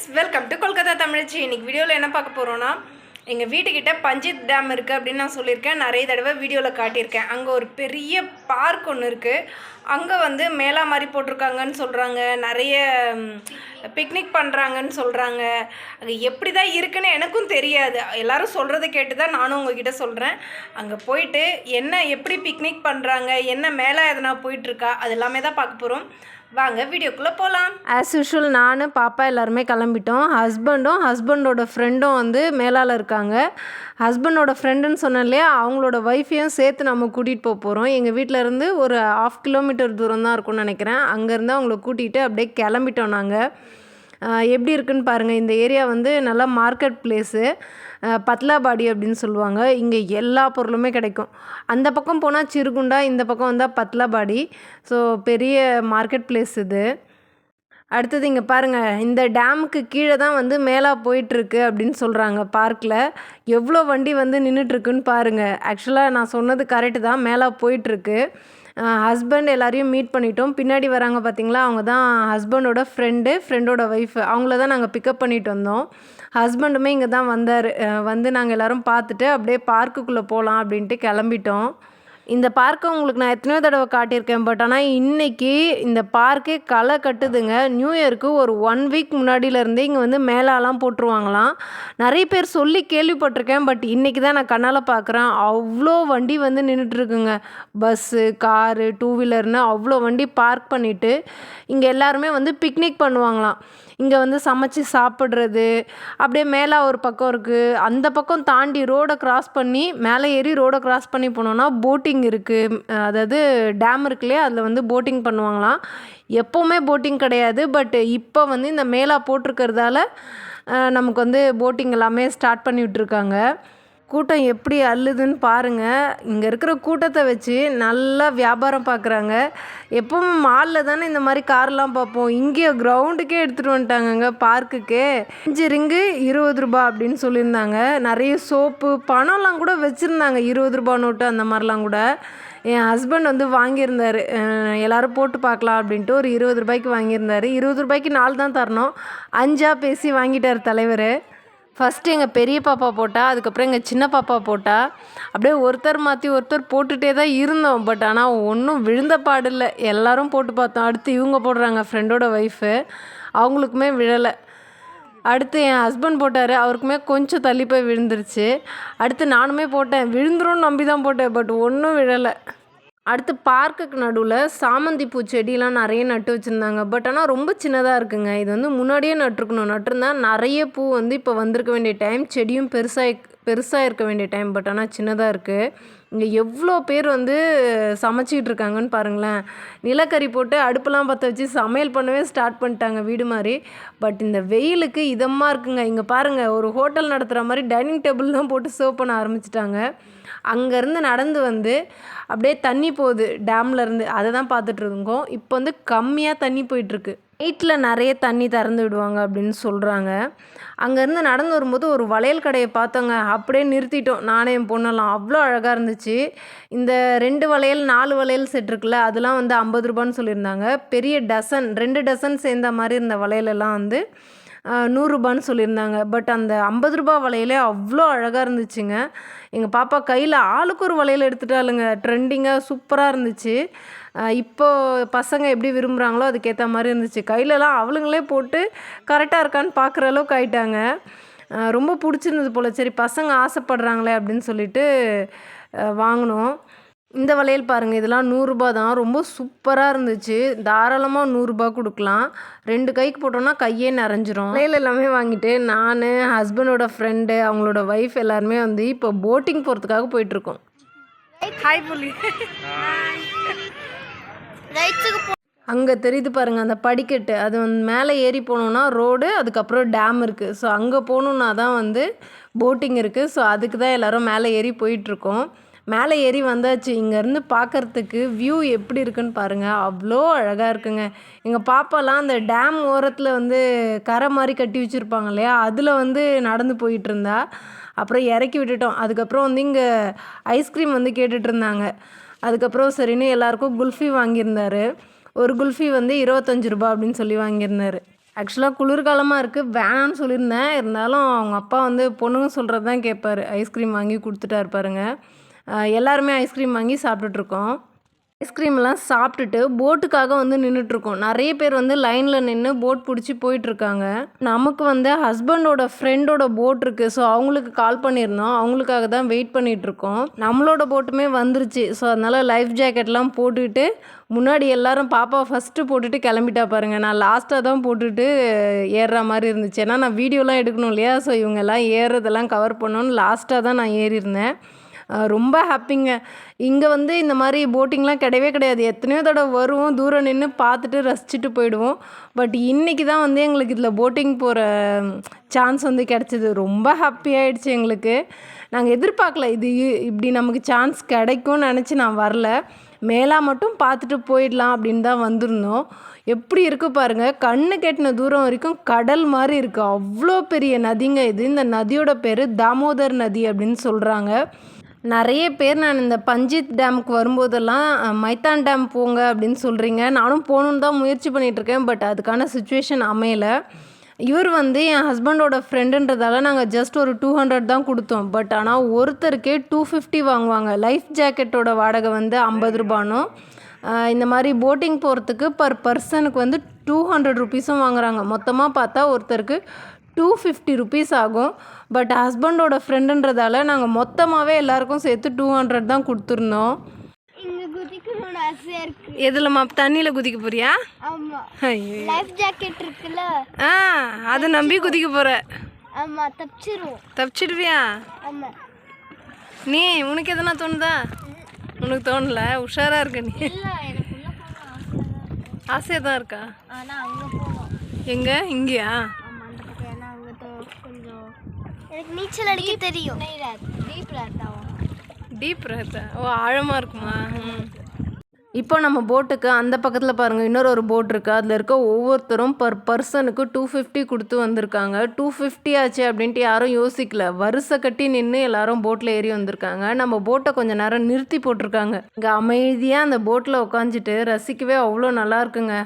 Friends welcome to Kolkata தமிழ்ச்சி இன்றைக்கி வீடியோவில் என்ன பார்க்க போகிறோன்னா எங்கள் வீட்டுக்கிட்ட பஞ்சித் டேம் இருக்குது அப்படின்னு நான் சொல்லியிருக்கேன். நிறைய தடவை வீடியோவில் காட்டியிருக்கேன். அங்கே ஒரு பெரிய பார்க் ஒன்று இருக்குது அங்கே வந்து மேலா மாதிரி போட்டிருக்காங்கன்னு சொல்கிறாங்க நிறைய பிக்னிக் பண்ணுறாங்கன்னு சொல்கிறாங்க அங்கே எப்படி தான் இருக்குன்னு எனக்கும் தெரியாது. எல்லோரும் சொல்கிறத கேட்டு தான் நானும் உங்ககிட்ட சொல்கிறேன் அங்கே போயிட்டு என்ன எப்படி பிக்னிக் பண்ணுறாங்க என்ன மேலே எதனா போயிட்டுருக்கா அது எல்லாமே தான் பார்க்க போகிறோம் வாங்க வீடியோக்குள்ளே போகலாம் ஆஸ் யூஷுவல் நான் பாப்பா எல்லாருமே கிளம்பிட்டோம். ஹஸ்பண்டும் ஹஸ்பண்டோட ஃப்ரெண்டும் வந்து மேலால் இருக்காங்க. ஹஸ்பண்டோட ஃப்ரெண்டுன்னு சொன்னேன் இல்லையா? அவங்களோட ஒய்ஃபையும் சேர்த்து நம்ம கூட்டிகிட்டு போக போகிறோம் எங்கள் வீட்டில் இருந்து ஒரு ஆஃப் கிலோமீட்டர் தூரம் தான் இருக்கும்னு நினைக்கிறேன். அங்கேருந்து அவங்கள கூட்டிகிட்டு அப்படியே கிளம்பிட்டோம் நாங்கள் எப்படி இருக்குன்னு பாருங்கள் இந்த ஏரியா வந்து நல்லா மார்க்கெட் பிளேஸு பத்லாபாடி அப்படின்னு சொல்லுவாங்க. இங்கே எல்லா பொருளுமே கிடைக்கும். அந்த பக்கம் போனால் சிறுகுண்டா இந்த பக்கம் வந்தால் பத்லாபாடி. ஸோ பெரிய மார்க்கெட் பிளேஸ் இது. அடுத்தது இங்கே பாருங்கள் இந்த டேமுக்கு கீழே தான் வந்து மேலே போயிட்டுருக்கு அப்படின்னு சொல்கிறாங்க பார்க்கில் எவ்வளோ வண்டி வந்து நின்றுட்டுருக்குன்னு பாருங்கள் ஆக்சுவலாக நான் சொன்னது கரெக்டு தான். மேலே போயிட்டுருக்கு. ஹஸ்பண்ட் எல்லாரையும் மீட் பண்ணிட்டோம். பின்னாடி வராங்க பார்த்தீங்களா அவங்க தான் ஹஸ்பண்டோட ஃப்ரெண்டு ஃப்ரெண்டோட ஒய்ஃப் அவங்கள தான் நாங்கள் பிக்கப் பண்ணிட்டு வந்தோம். ஹஸ்பண்டுமே இங்கே தான் வந்தார் வந்து நாங்கள் எல்லோரும் பார்த்துட்டு அப்படியே பார்க்குக்குள்ளே போகலாம் அப்படின்ட்டு கிளம்பிட்டோம். இந்த பார்க்கை உங்களுக்கு நான் எத்தனையோ தடவை காட்டியிருக்கேன் பட் ஆனால் இன்றைக்கி இந்த பார்க்கே களை கட்டுதுங்க. நியூ இயருக்கு ஒரு ஒன் வீக் முன்னாடியிலேருந்தே இங்கே வந்து மேலாலாம் போட்டுருவாங்களாம். நிறைய பேர் சொல்லி கேள்விப்பட்டிருக்கேன் பட் இன்றைக்கி தான் நான் கண்ணால் பார்க்குறேன். அவ்வளோ வண்டி வந்து நின்றுட்டுருக்குங்க பஸ்ஸு காரு டூ வீலர்னு அவ்வளோ வண்டி பார்க் பண்ணிவிட்டு இங்கே எல்லாருமே வந்து பிக்னிக் பண்ணுவாங்களாம். இங்கே வந்து சமைச்சு சாப்பிட்றது. அப்படியே மேலே ஒரு பக்கம் இருக்குது அந்த பக்கம் தாண்டி ரோடை கிராஸ் பண்ணி மேலே ஏறி ரோடை கிராஸ் பண்ணி போனோன்னா போட்டிங் இருக்குது அதாவது டேம் இருக்கு இல்லையா? அதில் வந்து போட்டிங் பண்ணுவாங்களாம். எப்போவுமே போட்டிங் கிடையாது. பட் இப்போ வந்து இந்த மேலா போட்டிருக்கிறதால நமக்கு வந்து போட்டிங் எல்லாமே ஸ்டார்ட் பண்ணி விட்ருக்காங்க கூட்டம் எப்படி அள்ளுதுன்னு பாருங்கள் இங்கே இருக்கிற கூட்டத்தை வச்சு நல்லா வியாபாரம் பார்க்குறாங்க எப்பவும் மாலில் தானே இந்த மாதிரி கார்லாம் பார்ப்போம். இங்கே கிரவுண்டுக்கே எடுத்துகிட்டு வந்துட்டாங்கங்க பார்க்குக்கே அஞ்சு ரிங்கு இருபது ரூபா அப்படின்னு சொல்லியிருந்தாங்க. நிறைய சோப்பு பணம்லாம் கூட வச்சுருந்தாங்க. இருபது ரூபா நோட்டு அந்த மாதிரிலாம் கூட. என் ஹஸ்பண்ட் வந்து வாங்கியிருந்தார். எல்லோரும் போட்டு பார்க்கலாம் அப்படின்ட்டு ஒரு இருபது ரூபாய்க்கு வாங்கியிருந்தாரு. இருபது ரூபாய்க்கு நாலு தான் தரணும். அஞ்சா பேசி வாங்கிட்டார் தலைவர். ஃபஸ்ட்டு எங்கள் பெரிய பாப்பா போட்டா அதுக்கப்புறம் எங்கள் சின்ன பாப்பா போட்டா அப்படியே ஒருத்தர் மாற்றி ஒருத்தர் போட்டுகிட்டே தான் இருந்தோம். பட் ஆனால் ஒன்றும் விழுந்த பாடில்லை எல்லாரும் போட்டு பார்த்தோம். அடுத்து இவங்க போடுறாங்க ஃப்ரெண்டோட ஒய்ஃபு அவங்களுக்குமே விழலை. அடுத்து என் ஹஸ்பண்ட் போட்டார். அவருக்குமே கொஞ்சம் தள்ளி போய் விழுந்துருச்சு. அடுத்து நானுமே போட்டேன். விழுந்துரும்னு நம்பி தான் போட்டேன். பட் ஒன்றும் விழலை. அடுத்து பார்க்குக்கு நடுவில் சாமந்தி பூ செடியெலாம் நிறைய நட்டு வச்சுருந்தாங்க. பட் ஆனால் ரொம்ப சின்னதாக இருக்குங்க. இது வந்து முன்னாடியே நட்டுருக்கணும். நட்டுருந்தா நிறைய பூ வந்து இப்போ வந்திருக்க வேண்டிய டைம் செடியும் பெருசாக பெருசாக இருக்க வேண்டிய டைம் பட் ஆனால் சின்னதாக இருக்குது இங்கே எவ்வளோ பேர் வந்து சமைச்சிக்கிட்டு இருக்காங்கன்னு பாருங்களேன். நிலக்கரி போட்டு அடுப்பெல்லாம் பற்ற வச்சு சமையல் பண்ணவே ஸ்டார்ட் பண்ணிட்டாங்க வீடு மாதிரி பட் இந்த வெயிலுக்கு இதமாக இருக்குங்க. இங்கே பாருங்கள் ஒரு ஹோட்டல் நடத்துகிற மாதிரி டைனிங் டேபிள்லாம் போட்டு சர்வ் பண்ண ஆரம்பிச்சிட்டாங்க. அங்கேருந்து நடந்து வந்து அப்படியே தண்ணி போகுது டேம்லேருந்து அதை தான் பார்த்துட்டு இருக்கோம் இப்போ வந்து கம்மியாக தண்ணி போயிட்டுருக்கு நைட்டில் நிறைய தண்ணி திறந்து விடுவாங்க அப்படின்னு சொல்கிறாங்க அங்கேருந்து நடந்து வரும்போது ஒரு வளையல் கடையை பார்த்தோங்க. அப்படியே நிறுத்திட்டோம். நானே என் பொண்ணெல்லாம். அவ்வளோ அழகாக இருந்துச்சு. இந்த ரெண்டு வளையல் நாலு வளையல் செட் இருக்குல்ல அதெல்லாம் வந்து ஐம்பது ரூபான்னு சொல்லியிருந்தாங்க. பெரிய டசன் ரெண்டு டசன் சேர்ந்த மாதிரி இருந்த வளையலெல்லாம் வந்து நூறுரூபான்னு சொல்லியிருந்தாங்க. பட் அந்த ஐம்பது ரூபா வளையலே அவ்வளோ அழகாக இருந்துச்சுங்க. எங்கள் பாப்பா கையில் ஆளுக்கு ஒரு வளையல் எடுத்துட்டாளுங்க. ட்ரெண்டிங்காக சூப்பராக இருந்துச்சு. இப்போது இப்போ பசங்க எப்படி விரும்புகிறாங்களோ அதுக்கேற்ற மாதிரி இருந்துச்சு. கையிலலாம் அவளுங்களே போட்டு கரெக்டாக இருக்கான்னு பார்க்குற அளவுக்கு ஆயிட்டாங்க. ரொம்ப பிடிச்சிருந்தது போல். சரி பசங்க ஆசைப்படுறாங்களே அப்படின்னு சொல்லிட்டு வாங்கினோம். இந்த வளையல் பாருங்கள் இதெல்லாம் நூறுரூபா தான். ரொம்ப சூப்பராக இருந்துச்சு. தாராளமாக நூறுரூபா கொடுக்கலாம். ரெண்டு கைக்கு போட்டோம்னா கையே நிறைஞ்சிரும். வளையல் எல்லாமே வாங்கிட்டு நான் ஹஸ்பண்டோட ஃப்ரெண்டு அவங்களோட ஒய்ஃப் எல்லாருமே வந்து இப்போ போட்டிங் போகிறதுக்காக போயிட்டுருக்கோம் ஹாய் புலி அங்கே தெரியுது பாருங்கள் அந்த படிக்கட்டு. அது வந்து மேலே ஏறி போனோம்னா ரோடு அதுக்கப்புறம் டேம் இருக்குது ஸோ அங்கே போகணுன்னா தான் வந்து போட்டிங் இருக்குது ஸோ அதுக்கு தான் எல்லோரும் மேலே ஏறி போயிட்டுருக்கோம். மேலே ஏறி வந்தாச்சு. இங்கேருந்து பார்க்கறதுக்கு வியூ எப்படி இருக்குன்னு பாருங்கள் அவ்வளோ அழகாக இருக்குங்க. எங்கள் பாப்பாலாம் அந்த டேம் ஓரத்தில் வந்து கரை மாதிரி கட்டி வச்சுருப்பாங்க இல்லையா? அதில் வந்து நடந்து போயிட்டு இருந்தா. அப்புறம் இறக்கி விட்டுட்டோம். அதுக்கப்புறம் வந்து இங்கே ஐஸ்கிரீம் வந்து கேட்டுட்டு இருந்தாங்க. அதுக்கப்புறம் சரின்னு எல்லாருக்கும் குல்ஃபி வாங்கியிருந்தாரு. ஒரு குல்ஃபி வந்து இருபத்தஞ்சு ரூபா அப்படின்னு சொல்லி வாங்கியிருந்தார். ஆக்சுவலாக குளிர்காலமாக இருக்குது வேணான்னு சொல்லியிருந்தேன். இருந்தாலும் அவங்க அப்பா வந்து பொண்ணுங்க சொல்கிறது தான் கேட்பாரு ஐஸ்கிரீம் வாங்கி கொடுத்துட்டாரு இருப்பாருங்க எல்லாருமே ஐஸ்கிரீம் வாங்கி சாப்பிட்டுட்ருக்கோம். ஐஸ்கிரீம்லாம் சாப்பிட்டுட்டு போட்டுக்காக வந்து நின்றுட்டுருக்கோம் நிறைய பேர் வந்து லைனில் நின்று போட் பிடிச்சி போயிட்டுருக்காங்க நமக்கு வந்து ஹஸ்பண்டோட ஃப்ரெண்டோட போட் இருக்குது ஸோ அவங்களுக்கு கால் பண்ணியிருந்தோம். அவங்களுக்காக தான் வெயிட் பண்ணிகிட்ருக்கோம் நம்மளோட போட்டுமே வந்துருச்சு. ஸோ அதனால் லைஃப் ஜாக்கெட்லாம் போட்டுக்கிட்டு முன்னாடி எல்லாரும் பாப்பா ஃபஸ்ட்டு போட்டுட்டு கிளம்பிட்டா பாருங்கள் நான் லாஸ்ட்டாக தான் போட்டுட்டு ஏறுற மாதிரி இருந்துச்சு. ஏன்னா நான் வீடியோலாம் எடுக்கணும் இல்லையா? ஸோ இவங்கெல்லாம் ஏறுறதெல்லாம் கவர் பண்ணணும்னு லாஸ்ட்டாக தான் நான் ஏறியிருந்தேன். ரொம்ப ஹாப்பிங்க. இங்கே வந்து இந்த மாதிரி போட்டிங்லாம் கிடையவே கிடையாது. எத்தனையோ தடவை வருவோம் தூரம் நின்று பார்த்துட்டு ரசிச்சுட்டு போயிடுவோம். பட் இன்றைக்கி தான் வந்து எங்களுக்கு இதில் போட்டிங் போகிற சான்ஸ் வந்து கிடச்சிது. ரொம்ப ஹாப்பி ஆகிடுச்சு எங்களுக்கு. நாங்கள் எதிர்பார்க்கல இது இ- இப்படி நமக்கு சான்ஸ் கிடைக்கும்னு நினச்சி நான் வரல. மேலாக மட்டும் பார்த்துட்டு போயிடலாம் அப்படின்னு தான் வந்திருந்தோம். எப்படி இருக்குது பாருங்கள் கண்ணு கெட்டின தூரம் வரைக்கும் கடல் மாதிரி இருக்குது அவ்வளோ பெரிய நதிங்க இது. இந்த நதியோட பேர் தாமோதர் நதி அப்படின்னு சொல்கிறாங்க நிறைய பேர் நான் இந்த பஞ்சித் டேமுக்கு வரும்போதெல்லாம் மைத்தான் டேம் போங்க அப்படின்னு சொல்கிறீங்க நானும் போகணுன்னு தான் முயற்சி பண்ணிட்டு இருக்கேன் பட் அதுக்கான சுச்சுவேஷன் அமையலை. இவர் வந்து என் ஹஸ்பண்டோட ஃப்ரெண்டுன்றதால நாங்கள் ஜஸ்ட் ஒரு டூ ஹண்ட்ரட் தான் கொடுத்தோம். பட் ஆனால் ஒருத்தருக்கே டூ ஃபிஃப்டி வாங்குவாங்க. லைஃப் ஜாக்கெட்டோட வாடகை வந்து ஐம்பது ரூபானும் இந்த மாதிரி போட்டிங் போகிறதுக்கு பர் பர்சனுக்கு வந்து டூ ஹண்ட்ரட் ருபீஸும் வாங்குறாங்க. மொத்தமாக பார்த்தா ஒருத்தருக்கு டூ ஃபிஃப்டி ருபீஸ் ஆகும். பட் ஹஸ்பண்டோட ஃப்ரெண்டுன்றதால நாங்கள் மொத்தமாகவே எல்லாருக்கும் சேர்த்து டூ ஹண்ட்ரட் தான் கொடுத்துருந்தோம். ஆசையா எதுலம்மா தண்ணியில் குதிக்க போறியா? லைஃப் ஜாக்கெட் இருக்குல்ல? ஆ அதை நம்பி குதிக்க போகிற ஆமா தப்பிச்சிருவோம். தப்பிச்சிடுவியா? ஆமா. நீ உனக்கு எதனா தோணுதா? உனக்கு தோணல உஷாரா இருக்க நீ. ஆசையாக தான் இருக்கா? எங்க? இங்கேயா ஆமா அந்த பக்கம் ஏன்னா அங்க தோ- கொஞ்சம் எனக்கு நீச்சல் அடிக்க தெரியும். டீப் ஆகும் டீப் ரேத்தா ஓ ஆழமாக இருக்குமா. இப்போ நம்ம போட்டுக்கு அந்த பக்கத்தில் பாருங்கள் இன்னொரு ஒரு போட் இருக்குது அதில் இருக்க ஒவ்வொருத்தரும் பர் பர்சனுக்கு டூ ஃபிஃப்டி கொடுத்து வந்திருக்காங்க. டூ ஃபிஃப்டி ஆச்சு அப்படின்ட்டு யாரும் யோசிக்கல. வரிசை கட்டி நின்று எல்லாரும் போட்டில் ஏறி வந்திருக்காங்க. நம்ம போட்டை கொஞ்சம் நேரம் நிறுத்தி போட்டிருக்காங்க. இங்கே அமைதியாக அந்த போட்டில் உட்காந்துட்டு ரசிக்கவே அவ்வளோ நல்லா இருக்குங்க.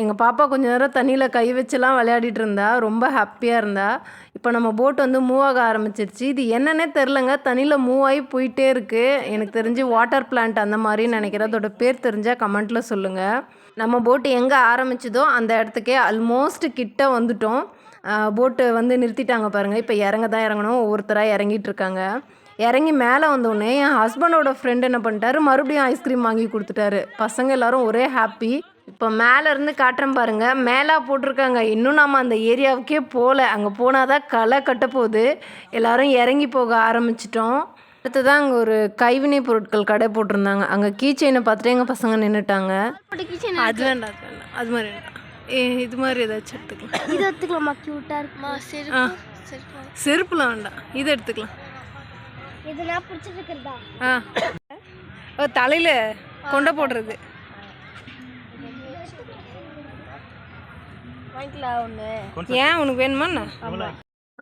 எங்கள் பாப்பா கொஞ்ச நேரம் தண்ணியில் கை வச்சுலாம் விளையாடிட்டு இருந்தா ரொம்ப ஹாப்பியாக இருந்தா. இப்போ நம்ம போட் வந்து மூவ் ஆக ஆரம்பிச்சிருச்சு. இது என்னன்னே தெரிலங்க தண்ணியில் மூவ் ஆகி போயிட்டே இருக்குது எனக்கு தெரிஞ்சு வாட்டர் பிளான்ட் அந்த மாதிரின்னு நினைக்கிறேன். அதோட பேர் தெரிஞ்சால் கமெண்ட்டில் சொல்லுங்கள் நம்ம போட்டு எங்கே ஆரம்பிச்சதோ அந்த இடத்துக்கே ஆல்மோஸ்ட் கிட்ட வந்துட்டோம். போட்டு வந்து நிறுத்திட்டாங்க பாருங்கள் இப்போ இறங்க தான் இறங்கணும். ஒவ்வொருத்தராக இறங்கிட்டு இருக்காங்க இறங்கி மேலே வந்தோடனே என் ஹஸ்பண்டோட ஃப்ரெண்ட் என்ன பண்ணிட்டாரு? மறுபடியும் ஐஸ்கிரீம் வாங்கி கொடுத்துட்டாரு. பசங்க எல்லாரும் ஒரே ஹாப்பி இப்போ மேலே இருந்து காட்டுறேன் பாருங்க. மேலே போட்டிருக்காங்க. இன்னும் நம்ம அந்த ஏரியாவுக்கே போகல. அங்கே போனால் தான் களை கட்ட போகுது. எல்லாரும் இறங்கி போக ஆரம்பிச்சிட்டோம். அடுத்ததான் அங்கே ஒரு கைவினை பொருட்கள் கடை போட்டிருந்தாங்க. அங்கே கீ செயினை பார்த்துட்டு எங்கள் பசங்க நின்றுட்டாங்க அது வேண்டாம் அது வேண்டாம். அது மாதிரி வேண்டாம். ஏ இது மாதிரி ஏதாச்சும் எடுத்துக்கலாம். இது எடுத்துக்கலாமா? கியூட்டா இருக்குமா? சரி ஆ. சரி செருப்புலாம் வேண்டாம். இது எடுத்துக்கலாம். இது நான் பிடிச்சிருக்கிறதா ஆ. ஓ தலையில் கொண்டை போடுறது. ஏன் உனக்கு வேணுமா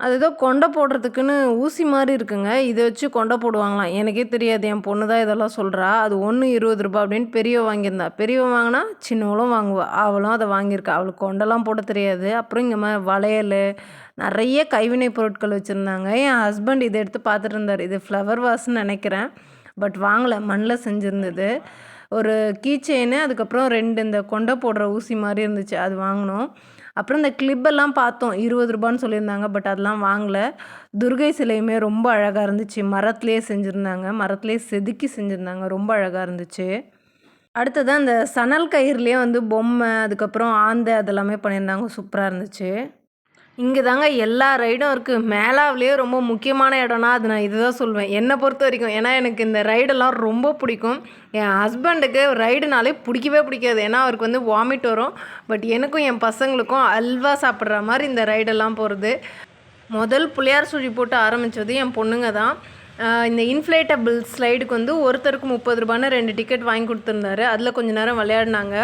அது ஏதோ கொண்டை போடுறதுக்குன்னு ஊசி மாதிரி இருக்குங்க. இதை வச்சு கொண்டை போடுவாங்களாம். எனக்கே தெரியாது. என் பொண்ணு தான் இதெல்லாம் சொல்கிறா அது ஒன்று இருபது ரூபாய் அப்படின்னு பெரியவ வாங்கியிருந்தா. பெரியவ வாங்கினா சின்னவளும் வாங்குவா. அவளும் அதை வாங்கியிருக்கா. அவளுக்கு கொண்டெல்லாம் போட தெரியாது. அப்புறம் இங்கே மாதிரி வளையல் நிறைய கைவினை பொருட்கள் வச்சுருந்தாங்க. என் ஹஸ்பண்ட் இதை எடுத்து பார்த்துட்டு இருந்தார். இது ஃப்ளவர் வாஸ்ன்னு நினைக்கிறேன். பட் வாங்கலை. மண்ணில் செஞ்சுருந்தது. ஒரு கீ செயின் அதுக்கப்புறம் ரெண்டு இந்த கொண்டை போடுற ஊசி மாதிரி இருந்துச்சு. அது வாங்கினோம். அப்புறம் இந்த கிளிப்பெல்லாம் பார்த்தோம். இருபது ரூபான்னு சொல்லியிருந்தாங்க பட் அதெல்லாம் வாங்கலை. துர்கை சிலையுமே ரொம்ப அழகாக இருந்துச்சு. மரத்துலேயே செஞ்சுருந்தாங்க. மரத்துலேயே செதுக்கி செஞ்சுருந்தாங்க. ரொம்ப அழகாக இருந்துச்சு. அடுத்தது அந்த சணல் கயிறுலேயே வந்து பொம்மை அதுக்கப்புறம் ஆந்தை அதெல்லாமே பண்ணியிருந்தாங்க. சூப்பராக இருந்துச்சு. இங்கே தாங்க எல்லா ரைடும் இருக்குது மேலாவிலேயே ரொம்ப முக்கியமான இடம்னா அது நான் இதுதான் சொல்வேன். என்னை பொறுத்த வரைக்கும் ஏன்னா எனக்கு இந்த ரைடெல்லாம் ரொம்ப பிடிக்கும். என் ஹஸ்பண்டுக்கு ரைடுனாலே பிடிக்கவே பிடிக்காது. ஏன்னா அவருக்கு வந்து வாமிட் வரும். பட் எனக்கும் என் பசங்களுக்கும் அல்வா சாப்பிட்ற மாதிரி இந்த ரைடெல்லாம் போகிறது முதல் புளியார் சுழி போட்டு ஆரம்பித்தது என் பொண்ணுங்க தான். இந்த இன்ஃப்ளேட்டபிள் ஸ்லைடுக்கு வந்து ஒருத்தருக்கு முப்பது ரூபான்னு ரெண்டு டிக்கெட் வாங்கி கொடுத்துருந்தாரு. அதில் கொஞ்சம் நேரம் விளையாடினாங்க.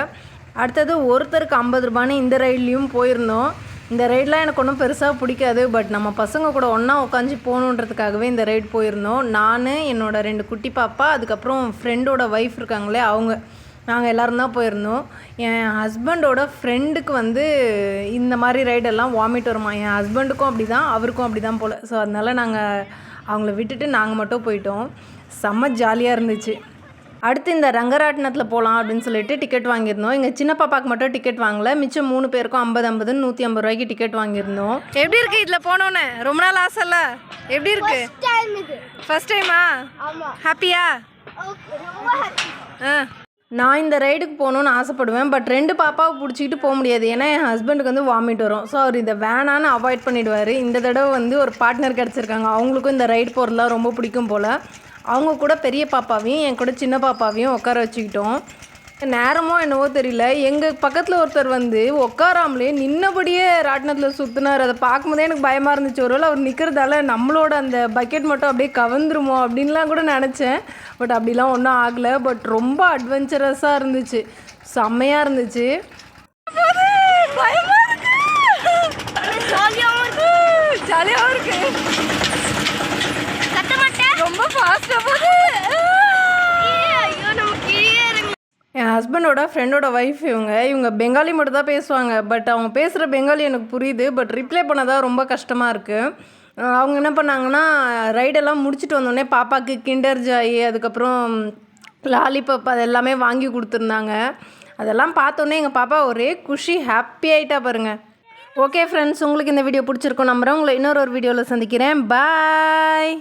அடுத்தது ஒருத்தருக்கு ஐம்பது ரூபான்னு இந்த ரைட்லேயும் போயிருந்தோம். இந்த ரைடெலாம் எனக்கு ஒன்றும் பெருசாக பிடிக்காது பட் நம்ம பசங்க கூட ஒன்றா உட்காந்து போகணுன்றதுக்காகவே இந்த ரைட் போயிருந்தோம். நான் என்னோடய ரெண்டு குட்டி பாப்பா அதுக்கப்புறம் ஃப்ரெண்டோட ஒய்ஃப் இருக்காங்களே அவங்க. நாங்கள் எல்லோரும் தான் போயிருந்தோம். என் ஹஸ்பண்டோட ஃப்ரெண்டுக்கு வந்து இந்த மாதிரி ரைடெல்லாம் வாமிட் வருமா? என் ஹஸ்பண்டுக்கும் அப்படி தான் அவருக்கும் அப்படி தான் போல். ஸோ அதனால் நாங்கள் அவங்கள விட்டுட்டு நாங்கள் மட்டும் போயிட்டோம். செம்ம ஜாலியாக இருந்துச்சு. அடுத்து இந்த ரங்கராட்டினத்தில் போகலாம் அப்படின்னு சொல்லிட்டு டிக்கெட் வாங்கியிருந்தோம். எங்கள் சின்ன பாப்பாக்கு மட்டும் டிக்கெட் வாங்கல. மிச்சம் மூணு பேருக்கும் ஐம்பது ஐம்பதுன்னு நூற்றி ஐம்பது ரூபாய்க்கு டிக்கெட் வாங்கியிருந்தோம். எப்படி இருக்கு இதில் போனோன்னே? ரொம்ப நாள் ஆசைல்ல எப்படி இருக்கு? டைம் இது. ஃபர்ஸ்ட் டைமா ஆமா. ஹாப்பியா ஓகே ரொம்ப ஹாப்பி ஆ. நான் இந்த ரைடுக்கு போகணுன்னு ஆசைப்படுவேன். பட் ரெண்டு பாப்பாவை பிடிச்சிக்கிட்டு போக முடியாது. ஏன்னா என் ஹஸ்பண்டுக்கு வந்து வாமிட் வரும். ஸோ அவர் இதை வேணான்னு அவாய்ட் பண்ணிடுவார். இந்த தடவை வந்து ஒரு பார்ட்னர் கிடச்சிருக்காங்க. அவங்களுக்கும் இந்த ரைடு போகிறதுலாம் ரொம்ப பிடிக்கும் போல். அவங்க கூட பெரிய பாப்பாவையும் என் கூட சின்ன பாப்பாவையும் உட்கார வச்சுக்கிட்டோம் நேரமோ என்னவோ தெரியல எங்கள் பக்கத்தில் ஒருத்தர் வந்து உட்காராமலே நின்னபடியே ராட்டினத்தில் சுற்றினார் அதை பார்க்கும்போதே எனக்கு பயமாக இருந்துச்சு ஒருவேளை அவர் நிற்கிறதால நம்மளோட அந்த பக்கெட் மட்டும் அப்படியே கவர்ந்துருமோ அப்படின்லாம் கூட நினச்சேன் பட் அப்படிலாம் ஒன்றும் ஆகலை பட் ரொம்ப அட்வென்ச்சரஸாக இருந்துச்சு செம்மையாக இருந்துச்சு ஜாலியாகவும் இருக்கு கத்த மாட்டேன் ரொம்ப ஃபாஸ்ட்டாக போகுது ஐயோ நம்ம கீழே இறங்கி என் ஹஸ்பண்டோட ஃப்ரெண்டோட ஒய்ஃப் இவங்க. இவங்க பெங்காலி மட்டும் தான் பேசுவாங்க. பட் அவங்க பேசுகிற பெங்காலி எனக்கு புரியுது. பட் ரிப்ளை பண்ணதான் ரொம்ப கஷ்டமாக இருக்குது அவங்க என்ன பண்ணாங்கன்னா ரைடெல்லாம் முடிச்சுட்டு வந்தோடனே பாப்பாவுக்கு கிண்டர் ஜாயி அதுக்கப்புறம் லாலிபப் அது எல்லாமே வாங்கி கொடுத்துருந்தாங்க. அதெல்லாம் பார்த்தோன்னே எங்கள் பாப்பா ஒரே குஷி ஹாப்பி ஆகிட்டா பாருங்கள் ஓகே ஃப்ரெண்ட்ஸ் உங்களுக்கு இந்த வீடியோ பிடிச்சிருக்கோம் நம்புகிறேன் உங்களை இன்னொரு ஒரு வீடியோவில் சந்திக்கிறேன். பாய்